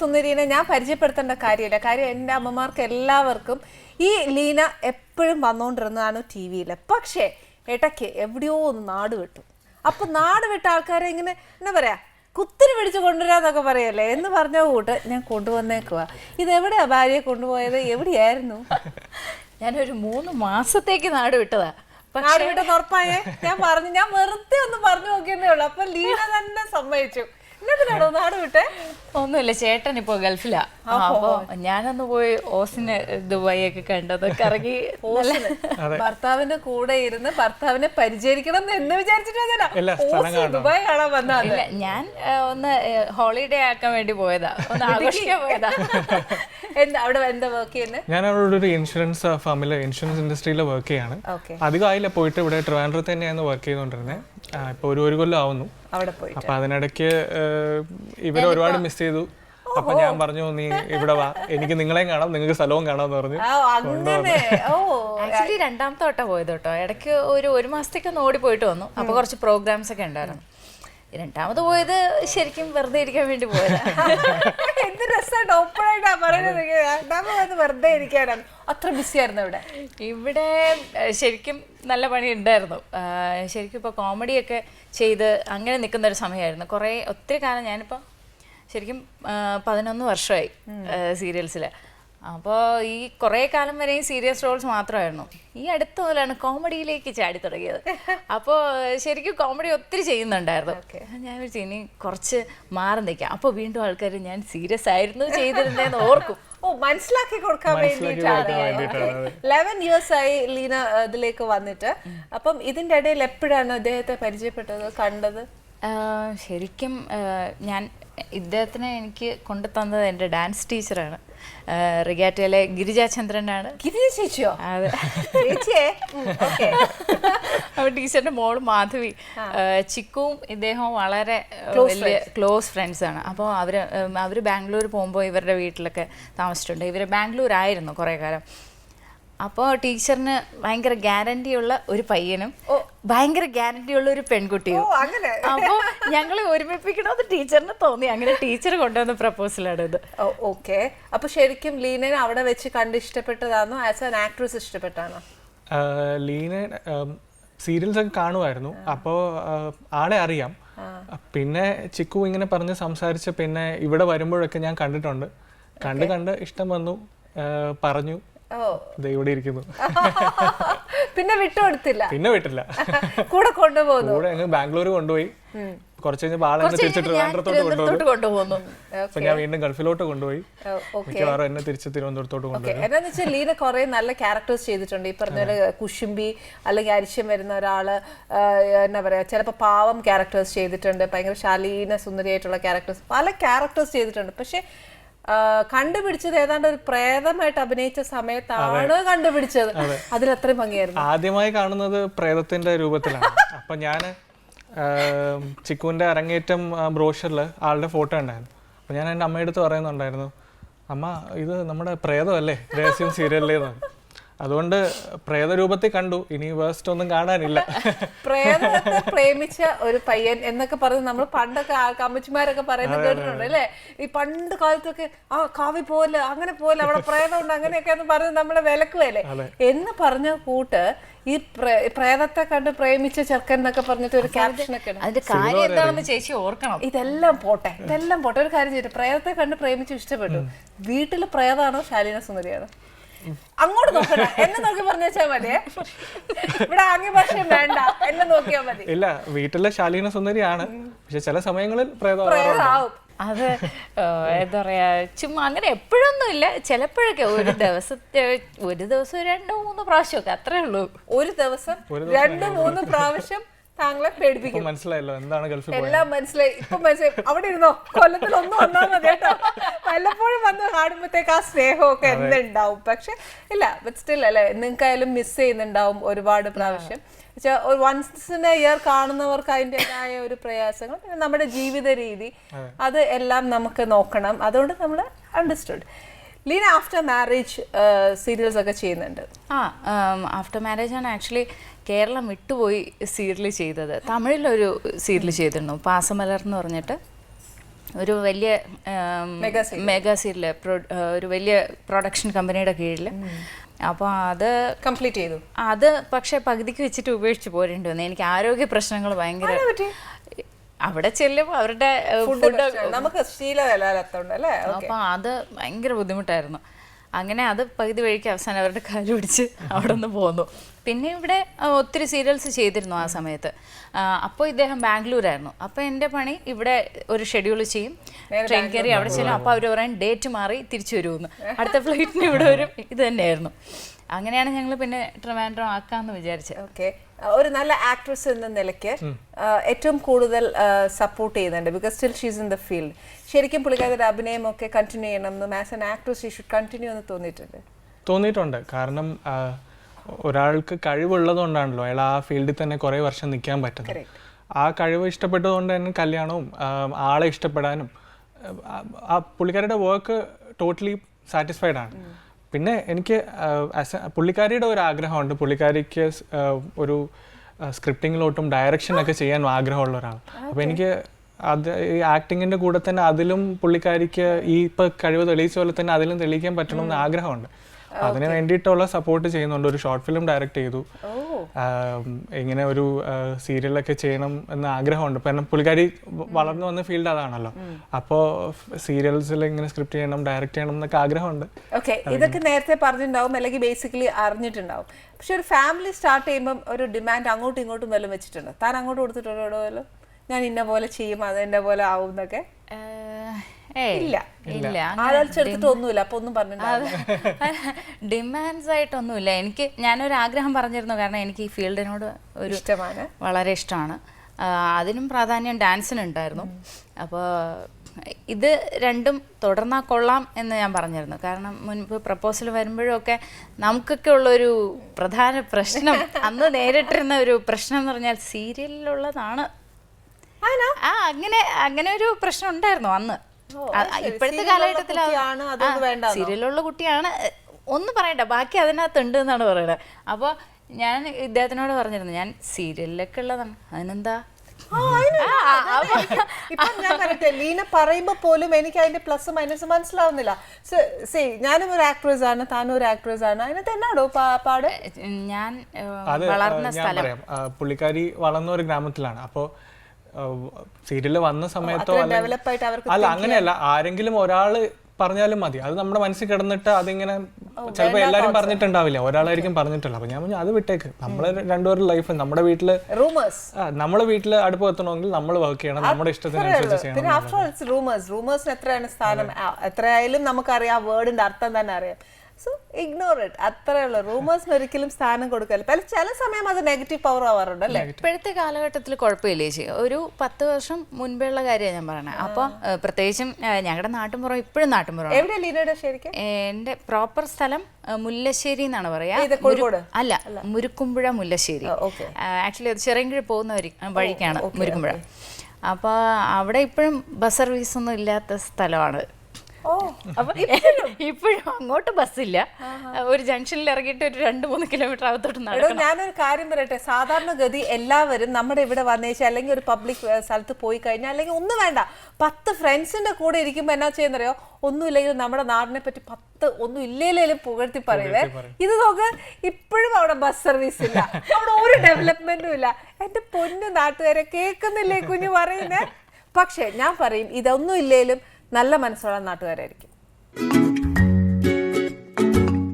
സുന്ദരീനെ ഞാൻ പരിചയപ്പെടുത്തേണ്ട കാര്യമില്ല. കാര്യം എന്റെ അമ്മമാർക്ക് എല്ലാവർക്കും ഈ ലീന എപ്പോഴും വന്നുകൊണ്ടിരുന്നതാണ് ടി വിയിൽ പക്ഷേ ഇടയ്ക്ക് എവിടെയോ ഒന്ന് നാട് വിട്ടു. അപ്പൊ നാട് വിട്ട ആൾക്കാരെ ഇങ്ങനെ എന്താ പറയാ കുത്തിരി പിടിച്ച് കൊണ്ടുവരാന്നൊക്കെ പറയല്ലേ? എന്ന് പറഞ്ഞ കൂട്ട് ഞാൻ കൊണ്ടുവന്നേക്കുവാ. ഇത് എവിടെയാ ഭാര്യയെ കൊണ്ടുപോയത്? എവിടെയായിരുന്നു? ഞാനൊരു മൂന്ന് മാസത്തേക്ക് നാട് വിട്ടതാ. നാട് വിട്ടത് ഉറപ്പായേ? ഞാൻ പറഞ്ഞു ഞാൻ വെറുതെ ഒന്ന് പറഞ്ഞു നോക്കിയെന്നേ ഉള്ളൂ. അപ്പൊ ലീന തന്നെ സമ്മതിച്ചു. നാട് വിട്ടേ? ഒന്നുമില്ല ചേട്ടൻ ഇപ്പോ ഗൾഫിലാ. അപ്പോ ഞാനൊന്ന് പോയി ഓസിന് ദുബായി ഒക്കെ കണ്ടത് കറങ്ങി ഓസിന്. ഭർത്താവിന്റെ കൂടെ ഇരുന്ന് ഭർത്താവിനെ പരിചരിക്കണം എന്ന് വിചാരിച്ചിട്ടാ ദുബായ് കാണാൻ വന്നാ ഇല്ല ഞാൻ ഒന്ന് ഹോളിഡേ ആക്കാൻ വേണ്ടി പോയതാ. ഒന്ന് ആഘോഷിക്കാൻ പോയതാ. എന്താ അവിടെ എന്താ വർക്ക് ചെയ്യുന്നത് ഞാൻ അവിടെ ഒരു ഇൻഷുറൻസ് ഫാമിൽ ഇൻഷുറൻസ് ഇൻഡസ്ട്രിയിൽ വർക്ക് ചെയ്യാണ്. അധികം ആയില്ല പോയിട്ട് ഇവിടെ ട്രിവാൻഡ്രത്ത് തന്നെയാണ് വർക്ക് ചെയ്തുകൊണ്ടിരുന്നത് ഇപ്പോൾ ഒരു ഒരു കൊല്ലം ആവുന്നു. അവിടെ പോയി അപ്പൊ അതിനിടയ്ക്ക് ഇവർ ഒരുപാട് മിസ് ചെയ്തു. അപ്പൊ ഞാൻ പറഞ്ഞു നീ ഇവിടെ വാ. എനിക്ക് നിങ്ങളെയും കാണാം നിങ്ങൾക്ക് സ്ഥലവും കാണാന്ന് പറഞ്ഞു. അങ്ങനെ ഓ. ആക്ച്വലി രണ്ടാമത്തെ വട്ടം പോയത് കേട്ടോ. ഇടയ്ക്ക് ഒരു ഒരു മാസത്തേക്ക് ഒന്ന് ഓടി പോയിട്ട് വന്നു. അപ്പൊ കുറച്ച് പ്രോഗ്രാംസ് ഒക്കെ ഉണ്ടായിരുന്നു. രണ്ടാമത് പോയത് ശരിക്കും വെറുതെ ഇരിക്കാൻ വേണ്ടി പോയതാ. എന്ത് രസമായിട്ട് ഓപ്പണായിട്ടാ പറയുന്നത് നമ്മൾ വന്ന് വെറുതെ ഇരിക്കാനാണ് അത്ര ബിസി ആയിരുന്നു ഇവിടെ. ഇവിടെ ശരിക്കും നല്ല പണി ഉണ്ടായിരുന്നു. ശരിക്കും ഇപ്പോൾ കോമഡിയൊക്കെ ചെയ്ത് അങ്ങനെ നിൽക്കുന്ന ഒരു സമയമായിരുന്നു. കുറേ ഒത്തിരി കാലം ഞാനിപ്പോൾ ശരിക്കും പതിനൊന്ന് വർഷമായി സീരിയൽസിൽ അപ്പോൾ ഈ കുറേ കാലം വരെയും സീരിയസ് റോൾസ് മാത്രമായിരുന്നു. ഈ അടുത്ത മുതലാണ് കോമഡിയിലേക്ക് ചാടി തുടങ്ങിയത്. അപ്പോൾ ശരിക്കും കോമഡി ഒത്തിരി ചെയ്യുന്നുണ്ടായിരുന്നു. ഞാൻ വിളിച്ചു ഇനി കുറച്ച് മാറി നിൽക്കാം. അപ്പോൾ വീണ്ടും ആൾക്കാർ ഞാൻ സീരിയസ് ആയിരുന്നു ചെയ്തിരുന്നതെന്ന് ഓർക്കും. ഓ മനസ്സിലാക്കി കൊടുക്കാൻ വേണ്ടി കൊടുക്കാൻ വേണ്ടിയിട്ടാണ്, ലെവൻ ഇയേഴ്സ് ആയി ലീന ഇതിലേക്ക് വന്നിട്ട്. അപ്പം ഇതിന്റെ ഇടയിൽ എപ്പോഴാണ് അദ്ദേഹത്തെ പരിചയപ്പെട്ടത് കണ്ടത്? ശരിക്കും ഞാൻ ഇദ്ദേഹത്തിനെ എനിക്ക് കൊണ്ടു തന്നത് എന്റെ ഡാൻസ് ടീച്ചറാണ്. റിഗാറ്റയിലെ ഗിരിജാചന്ദ്രനാണ്. ഗിരിജ ചേച്ചിയോ? അതെ. ചേച്ചിയെ? അപ്പോൾ ടീച്ചറിന്റെ മോൾ മാധവി ചിക്കുവും ഇദ്ദേഹവും വളരെ വലിയ ക്ലോസ് ഫ്രണ്ട്സ് ആണ്. അപ്പോൾ അവർ അവർ ബാംഗ്ലൂർ പോകുമ്പോൾ ഇവരുടെ വീട്ടിലൊക്കെ താമസിച്ചിട്ടുണ്ട്. ഇവർ ബാംഗ്ലൂരായിരുന്നു കുറേ കാലം. അപ്പോൾ ടീച്ചറിന് ഭയങ്കര ഗ്യാരണ്ടി ഉള്ള ഒരു പയ്യനും ഭയങ്കര ഗ്യാരണ്ടി ഉള്ള ഒരു ഓ പെൺകുട്ടിയും അങ്ങനെ. അപ്പോൾ ഞങ്ങളെ ഒരുമിപ്പിക്കണമെന്ന് ടീച്ചറിന് തോന്നി. അങ്ങനെ ടീച്ചർ കൊണ്ടുവന്ന പ്രപ്പോസലാണ് ഇത്. ഓക്കെ. അപ്പൊ ശരിക്കും ലീനനെ അവിടെ വെച്ച് കണ്ട് ഇഷ്ടപ്പെട്ടതാണോ? ആസ് ആൻ ആക്ട്രസ് ഇഷ്ടപ്പെട്ടാണോ? ലീന സീരിയൽസ് ഒക്കെ കാണുമായിരുന്നു. അപ്പോൾ ആളെ അറിയാം. പിന്നെ ചിക്കു ഇങ്ങനെ പറഞ്ഞ് സംസാരിച്ച് പിന്നെ ഇവിടെ വരുമ്പോഴൊക്കെ ഞാൻ കണ്ടിട്ടുണ്ട്. കണ്ട് കണ്ട് ഇഷ്ടം വന്നു. പറഞ്ഞു. ഇവിടെ ഇരിക്കുന്നു. പിന്നെ വിട്ടുകൊടുത്തില്ല പിന്നെ വിട്ടില്ല. കൂടെ കൊണ്ടുപോകുന്നു. കൂടെ അങ്ങ് ബാംഗ്ലൂർ കൊണ്ടുപോയി. കുറച്ച് കഴിഞ്ഞപ്പോൾ ആളെ തിരിച്ച് തിരുവനന്തപുരത്തോട്ട് കൊണ്ടുപോകുന്നു. അപ്പൊ ഞാൻ വീണ്ടും ഗൾഫിലോട്ട് കൊണ്ടുപോയി. മിക്കവാറും എന്നെ തിരിച്ച് തിരുവനന്തപുരത്തോട്ട് കൊണ്ടുപോയി എന്താന്ന് വെച്ചാൽ ലീന കുറെ നല്ല ക്യാരക്ടേഴ്സ് ചെയ്തിട്ടുണ്ട്. ഈ പറഞ്ഞ പോലെ കുശുംബി അല്ലെങ്കിൽ അരിശം വരുന്ന ഒരാൾ എന്താ എന്നാ പറയാ ചിലപ്പോൾ പാവം ക്യാരക്ടേഴ്സ് ചെയ്തിട്ടുണ്ട്. ഭയങ്കര ശാലീന സുന്ദരിയായിട്ടുള്ള ക്യാരക്ടേഴ്സ് പല ക്യാരക്ടേഴ്സ് ചെയ്തിട്ടുണ്ട്. പക്ഷെ കണ്ടുപിടിച്ചത് ഏതാണ്ട് ഒരു പ്രേതമായിട്ട് അഭിനയിച്ച സമയത്താണ് കണ്ടുപിടിച്ചത്? അതിൽ അത്രയും ഭംഗിയായിരുന്നു. ആദ്യമായി കാണുന്നത് പ്രേതത്തിന്റെ രൂപത്തിലാണ്. അപ്പൊ ഞാൻ ചിക്കുവിന്റെ അരങ്ങേറ്റം ബ്രോഷറിൽ ആളുടെ ഫോട്ടോ ഉണ്ടായിരുന്നു. അപ്പൊ ഞാൻ എന്റെ അമ്മയടുത്ത് പറയുന്നുണ്ടായിരുന്നു അമ്മ ഇത് നമ്മുടെ പ്രേതമല്ലേ? രഹസ്യം സീരിയലിലേതാണ് അതുകൊണ്ട് പ്രേതരൂപത്തിൽ കണ്ടു. ഇനി വേസ്റ്റ് ഒന്നും കാണാനില്ല. പ്രേതത്തെ പ്രേമിച്ച ഒരു പയ്യൻ എന്നൊക്കെ പറഞ്ഞ് നമ്മൾ പണ്ടൊക്കെ ആ കമ്മച്ചിമാരൊക്കെ പറയുന്നത് കേട്ടിട്ടുണ്ട് അല്ലേ? ഈ പണ്ട് കാലത്തൊക്കെ ആ കാവി പോലെ അങ്ങനെ പോലെ അവിടെ പ്രേതമുണ്ട് അങ്ങനെയൊക്കെ എന്ന് പറഞ്ഞ് നമ്മളെ വിലക്കുവല്ലേ? എന്ന് പറഞ്ഞ കൂട്ട് ഈ പ്രേ- പ്രേതത്തെ കണ്ട് പ്രേമിച്ച ചെറുക്കൻ എന്നൊക്കെ പറഞ്ഞിട്ട് ഒരു ക്യാപ്ഷനൊക്കെ അതിന്റെ കാര്യം എന്താണെന്ന് ചേച്ചി ഓർക്കണം. ഇതെല്ലാം പോട്ടെ ഇതെല്ലാം പോട്ടെ. ഒരു കാര്യം ചെയ്തിട്ട് പ്രേതത്തെ കണ്ട് പ്രേമിച്ച് ഇഷ്ടപ്പെട്ടു. വീട്ടിൽ പ്രേതാണോ ശാലീന സുന്ദരിയാണോ? അങ്ങോട്ട് നോക്കണ്ട. എന്നെ നോക്കി പറഞ്ഞാ മതി ഇവിടെ ആംഗ്യ ഭാഷ വേണ്ട. എന്നെ നോക്കിയാൽ മതി. ഇല്ല വീട്ടിലെ ശാലീന സുന്ദരിയാണ്. പക്ഷെ ചില സമയങ്ങളിൽ അത് എന്താ പറയാ ചുമ്മാ അങ്ങനെ എപ്പോഴൊന്നും ഇല്ല. ചിലപ്പോഴൊക്കെ ഒരു ദിവസത്തെ ഒരു ദിവസം രണ്ടോ മൂന്നോ പ്രാവശ്യമൊക്കെ അത്രേ ഉള്ളൂ. ഒരു ദിവസം രണ്ട് മൂന്ന് പ്രാവശ്യം താങ്കളെ പേടിപ്പിക്കും. മനസ്സിലായല്ലോ എന്താണ് ഗൾഫിൽ എല്ലാം മനസ്സിലായി. ഇപ്പൊ മനസ്സിലായി. അവിടെ ഇരുന്നോ? കൊല്ലത്തിൽ ഒന്നും വന്നാൽ മതി കേട്ടോ. വല്ലപ്പോഴും വന്ന് കാണുമ്പോഴത്തേക്ക് ആ സ്നേഹമൊക്കെ എന്തുണ്ടാവും? പക്ഷെ ഇല്ല ബട്ട് സ്റ്റിൽ അല്ലെ നിങ്ങൾക്കായാലും മിസ് ചെയ്യുന്നുണ്ടാവും ഒരുപാട് പ്രാവശ്യം. വൺസ് ഇൻ എ ഇയർ കാണുന്നവർക്ക് അതിന്റെതായ ഒരു പ്രയാസങ്ങൾ പിന്നെ നമ്മുടെ ജീവിത രീതി അത് എല്ലാം നമുക്ക് നോക്കണം. അതുകൊണ്ട് നമ്മൾ understood Leena after marriage serials ഒക്കെ ചെയ്യുന്നുണ്ട്. ആ ആഫ്റ്റർ മാരേജ് ആണ് ആക്ച്വലി കേരളം വിട്ടുപോയി സീരിയൽ ചെയ്തത്. തമിഴിലൊരു സീരിയൽ ചെയ്തിരുന്നു പാസമലർ എന്ന് പറഞ്ഞിട്ട്. ഒരു വലിയ മെഗാ സീരിയൽ ഒരു വലിയ പ്രൊഡക്ഷൻ കമ്പനിയുടെ കീഴിൽ. അപ്പോൾ അത് കംപ്ലീറ്റ് ചെയ്തു. അത് പക്ഷേ പകുതിക്ക് വെച്ചിട്ട് ഉപേക്ഷിച്ച് പോരേണ്ടി വന്നു. എനിക്ക് ആരോഗ്യ പ്രശ്നങ്ങൾ ഭയങ്കര അവിടെ ചെല്ലുമ്പോൾ അവരുടെ ഫുഡ് നമുക്ക് ശീലമല്ലാത്തതുകൊണ്ട് അല്ലേ? അപ്പോൾ അത് ഭയങ്കര ബുദ്ധിമുട്ടായിരുന്നു. അങ്ങനെ അത് പകുതി വഴിക്ക് അവസാനം അവരുടെ കാൽ പിടിച്ച് അവിടെ നിന്ന് പോന്നു. പിന്നെ ഇവിടെ ഒത്തിരി സീരിയൽസ് ചെയ്തിരുന്നു ആ സമയത്ത്. അപ്പോൾ ഇദ്ദേഹം ബാംഗ്ലൂരായിരുന്നു. അപ്പോൾ എന്റെ പണി ഇവിടെ ഒരു ഷെഡ്യൂൾ ചെയ്യും. ട്രെയിൻ കയറി അവിടെ ചെല്ലും. അപ്പോൾ അവർ പറയാൻ ഡേറ്റ് മാറി തിരിച്ചു വരുമെന്ന്. അടുത്ത ഫ്ലൈറ്റിന് ഇവിടെ വരും ഇത് തന്നെയായിരുന്നു. അങ്ങനെയാണ് ഞങ്ങൾ പിന്നെ ട്രിവാൻഡ്രം ആക്കാമെന്ന് വിചാരിച്ചത്. ഓക്കെ. ഒരു നല്ല ആക്ട്രസ് എന്ന നിലയ്ക്ക് ഏറ്റവും കൂടുതൽ സപ്പോർട്ട് ചെയ്യുന്നുണ്ട് because still she's in the field ശരിക്കും പുള്ളിക്കാരുടെ അഭിനയം ഒക്കെ കണ്ടിന്യൂ ചെയ്യണം എന്നും as an actress she should continue എന്ന് തോന്നിയിട്ടുണ്ട്. തോന്നിയിട്ടുണ്ട്. കാരണം ഒരാൾക്ക് കഴിവുള്ളതുകൊണ്ടാണല്ലോ അയാൾ ആ ഫീൽഡിൽ തന്നെ കുറേ വർഷം നിൽക്കാൻ പറ്റുന്നത്. ആ കഴിവ് ഇഷ്ടപ്പെട്ടതുകൊണ്ട് തന്നെ കല്യാണവും ആളെ ഇഷ്ടപ്പെടാനും ആ, ആ പുള്ളിക്കാരുടെ വർക്ക് ടോട്ടലി സാറ്റിസ്ഫൈഡ് ആണ്. പിന്നെ എനിക്ക് ആസ് പുള്ളിക്കാരിയുടെ ഒരു ആഗ്രഹമുണ്ട്. പുള്ളിക്കാരിക്ക് ഒരു സ്ക്രിപ്റ്റിങ്ങിലോട്ടും ഡയറക്ഷനൊക്കെ ചെയ്യാൻ ആഗ്രഹമുള്ള ഒരാൾ. അപ്പോൾ എനിക്ക് അത് ഈ ആക്ടിങ്ങിന്റെ കൂടെ തന്നെ അതിലും പുള്ളിക്കാരിക്ക് ഈ ഇപ്പം കഴിവ് തെളിയിച്ച പോലെ തന്നെ അതിലും തെളിയിക്കാൻ പറ്റണമെന്ന് ആഗ്രഹമുണ്ട്. അതിന് വേണ്ടിയിട്ടുള്ള സപ്പോർട്ട് ചെയ്യുന്നുണ്ട്. ഒരു ഷോർട്ട് ഫിലിം ഡയറക്റ്റ് ചെയ്തു. ഇങ്ങനെ ഒരു സീരിയലൊക്കെ ചെയ്യണം എന്ന് ആഗ്രഹമുണ്ട്. കാരണം പുള്ളിക്കാരി വളർന്നു വന്ന ഫീൽഡ് അതാണല്ലോ. അപ്പോ സീരിയൽസിൽ ഇങ്ങനെ സ്ക്രിപ്റ്റ് ചെയ്യണം ഡയറക്റ്റ് ചെയ്യണം എന്നൊക്കെ ആഗ്രഹമുണ്ട്. ഓക്കെ ഇതൊക്കെ നേരത്തെ പറഞ്ഞിട്ടുണ്ടാവും അല്ലെങ്കിൽ ബേസിക്കലി അറിഞ്ഞിട്ടുണ്ടാവും. പക്ഷെ ഒരു ഫാമിലി സ്റ്റാർട്ട് ചെയ്യുമ്പോൾ ഒരു ഡിമാൻഡ് അങ്ങോട്ടും ഇങ്ങോട്ടും വല്ലതും വെച്ചിട്ടുണ്ട്? താൻ അങ്ങോട്ട് കൊടുത്തിട്ടുണ്ടോ? ഞാൻ ഇന്ന പോലെ ചെയ്യും അത് എന്റെ പോലെ ആവും എന്നൊക്കെ? ഇല്ല. ഇല്ല. ആലോചിച്ചെടുത്തിട്ട് ഒന്നുമില്ല. അപ്പൊ ഒന്നും ഡിമാൻഡ്സ് ആയിട്ടൊന്നുമില്ല എനിക്ക് ഞാനൊരു ആഗ്രഹം പറഞ്ഞിരുന്നു. കാരണം എനിക്ക് ഈ ഫീൽഡിനോട് ഒരു ഇഷ്ടമാണ്. വളരെ ഇഷ്ടമാണ്. അതിനും പ്രാധാന്യം ഡാൻസിനുണ്ടായിരുന്നു. അപ്പോൾ ഇത് രണ്ടും തുടർന്നാൽ കൊള്ളാം എന്ന് ഞാൻ പറഞ്ഞിരുന്നു. കാരണം മുൻപ് പ്രപ്പോസൽ വരുമ്പോഴൊക്കെ നമുക്കൊക്കെ ഉള്ളൊരു പ്രധാന പ്രശ്നം അന്ന് നേരിട്ടിരുന്ന ഒരു പ്രശ്നം എന്ന് പറഞ്ഞാൽ സീരിയലിലുള്ളതാണ്. ആ അങ്ങനെ അങ്ങനെ ഒരു പ്രശ്നം ഉണ്ടായിരുന്നു അന്ന്. ഇപ്പോഴത്തെ കാലഘട്ടത്തിൽ സീരിയലുള്ള കുട്ടിയാണ്. ഒന്ന് പറയണ്ട ബാക്കി അതിനകത്ത് ഉണ്ട് എന്നാണ് പറയുന്നത്. അപ്പോൾ ഞാൻ ഇദ്ദേഹത്തിനോട് പറഞ്ഞിരുന്നു ഞാൻ സീരിയലിലൊക്കെ ഉള്ളതാണ്. അതിനെന്താ? ആ, അപ്പൊ- ഇപ്പൊ ഞാൻ പറയട്ടെ ലീന പറയുമ്പോ പോലും എനിക്ക് അതിന്റെ പ്ലസ് മൈനസ് മനസ്സിലാവുന്നില്ല. സേ ഞാനും ഒരു ആക്ട്രസ് ആണ് താനും ഒരു ആക്ട്രസ് ആണ്. അതിനകത്ത് എന്നാടോ പാ- പാട്? ഞാൻ വളർന്ന സ്ഥലം. പുള്ളിക്കാരി വളർന്ന ഒരു ഗ്രാമത്തിലാണ്. അപ്പോൾ സീരിയൽ വന്ന സമയത്തോ അല്ല അങ്ങനെയല്ല. ആരെങ്കിലും ഒരാൾ പറഞ്ഞാലും മതി. അത് നമ്മുടെ മനസ്സിൽ കിടന്നിട്ട് അതിങ്ങനെ ചിലപ്പോൾ എല്ലാരും പറഞ്ഞിട്ടുണ്ടാവില്ല. ഒരാളായിരിക്കും പറഞ്ഞിട്ടില്ല അപ്പൊ ഞാൻ പറഞ്ഞു അത് വിട്ടേക്ക്. നമ്മൾ രണ്ടുപേരും ലൈഫ് നമ്മുടെ വീട്ടിൽ റൂമേഴ്സ് നമ്മുടെ നമ്മളെ വീട്ടിൽ അടുപ്പ് എത്തണമെങ്കിൽ നമ്മൾ വർക്ക് ചെയ്യണം. നമ്മുടെ ഇഷ്ടത്തിനനുസരിച്ച് ചെയ്യണം റൂമേഴ്സിന് എത്രയാണ് സ്ഥാനം? എത്രയായാലും നമുക്കറിയാം ആ വേർഡിന്റെ അർത്ഥം തന്നെ അറിയാം. സോ ഇഗ്നോർ ഇറ്റ് അത്രേ ഉള്ളൂ. റൂമേഴ്സിന് ഒരിക്കലും സ്ഥാനം കൊടുക്കല്ല. പല ചില സമയം അത് നെഗറ്റീവ് പവർ ആവാറുണ്ട് അല്ലേ? ഇപ്പോഴത്തെ കാലഘട്ടത്തിൽ കുഴപ്പമില്ലേ ചേച്ചി? ഒരു പത്ത് വർഷം മുൻപുള്ള കാര്യമാണ് ഞാൻ പറയുന്നത് അപ്പോൾ പ്രത്യേകിച്ചും ഞങ്ങളുടെ നാട്ടുമ്പുറം ഇപ്പോഴും നാട്ടുമ്പുറം എവിടെ ലീനയുടെ ശരിക്കും എന്റെ പ്രോപ്പർ സ്ഥലം മുല്ലശ്ശേരി എന്നാണ് പറയാ. ഇത് കോഴിക്കോട്? മുരു- അല്ല. മുരുക്കുമ്പുഴ മുല്ലശ്ശേരി. ആക്ച്വലി അത് ചെറിയൻകിഴി പോകുന്ന വഴിക്കാണ് മുരുക്കുമ്പുഴ അപ്പോൾ അവിടെ ഇപ്പോഴും ബസ് സർവീസ് ഒന്നും ഇല്ലാത്ത സ്ഥലമാണ്. ഓ അപ്പൊ ഇപ്പോഴും? അങ്ങോട്ട് ബസ്സില്ല. ഒരു ജംഗ്ഷനിൽ ഇറങ്ങിയിട്ട് ഒരു രണ്ട് മൂന്ന് കിലോമീറ്റർ അകത്തോട്ട് നടക്കും നടക്കണം. ഞാനൊരു കാര്യം പറയട്ടെ. സാധാരണഗതി എല്ലാവരും നമ്മുടെ ഇവിടെ വന്നേച്ച അല്ലെങ്കിൽ ഒരു പബ്ലിക് സ്ഥലത്ത് പോയി കഴിഞ്ഞാൽ അല്ലെങ്കിൽ ഒന്നും വേണ്ട. പത്ത് ഫ്രണ്ട്സിന്റെ കൂടെ ഇരിക്കുമ്പോൾ എന്നാ ചെയ്യുന്നറിയോ? ഒന്നുമില്ലെങ്കിലും നമ്മുടെ നാടിനെ പറ്റി പത്ത് ഒന്നും ഇല്ലേലും പുകഴ്ത്തി പറയുവേ ഇത് നോക്ക് ഇപ്പോഴും അവിടെ ബസ് സർവീസ് ഇല്ല. അവിടെ ഒരു ഡെവലപ്മെന്റും ഇല്ല. എന്റെ പൊന്നു നാട്ടുകാരെ കേൾക്കുന്നില്ലേ കുഞ്ഞു പറയുന്നേ? പക്ഷെ ഞാൻ പറയും ഇതൊന്നും ഇല്ലേലും നല്ല മനസ്സുള്ള നാട്ടുകാരായിരിക്കും.